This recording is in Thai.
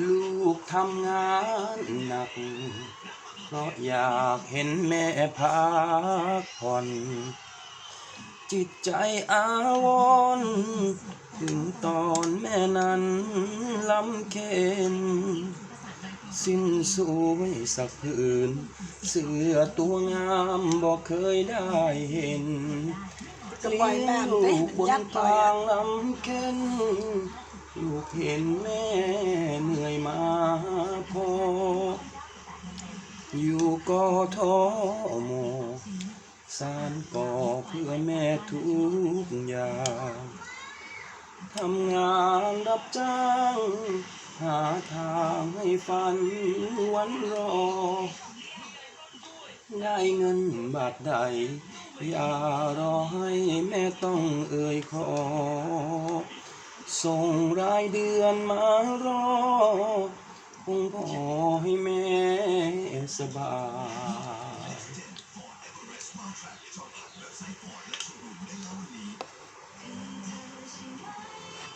ลูกทำงานหนัก เพราะอยากเห็นแม่พักผ่อน จิตใจอาวรณ์ถึงตอนแม่นั้นลำเค็นสิ้นสวยสักผืน เสื้อตัวงามบอกเคยได้เห็นจะปล่อยแม่ลูเต้กบนยัดปล่อยทาอะงลำเค็น ลูกเห็นแม่เหนื่อยมาพอ อยู่กอทมสารก่อเพื่อแม่ทุกอย่างทำงานรับจ้าง หาทางให้ฝันวันรอ ได้เงินบาทใด อย่ารอให้แม่ต้องเอ่ยขอ ส่งรายเดือนมารอคงพอให้แม่สบาย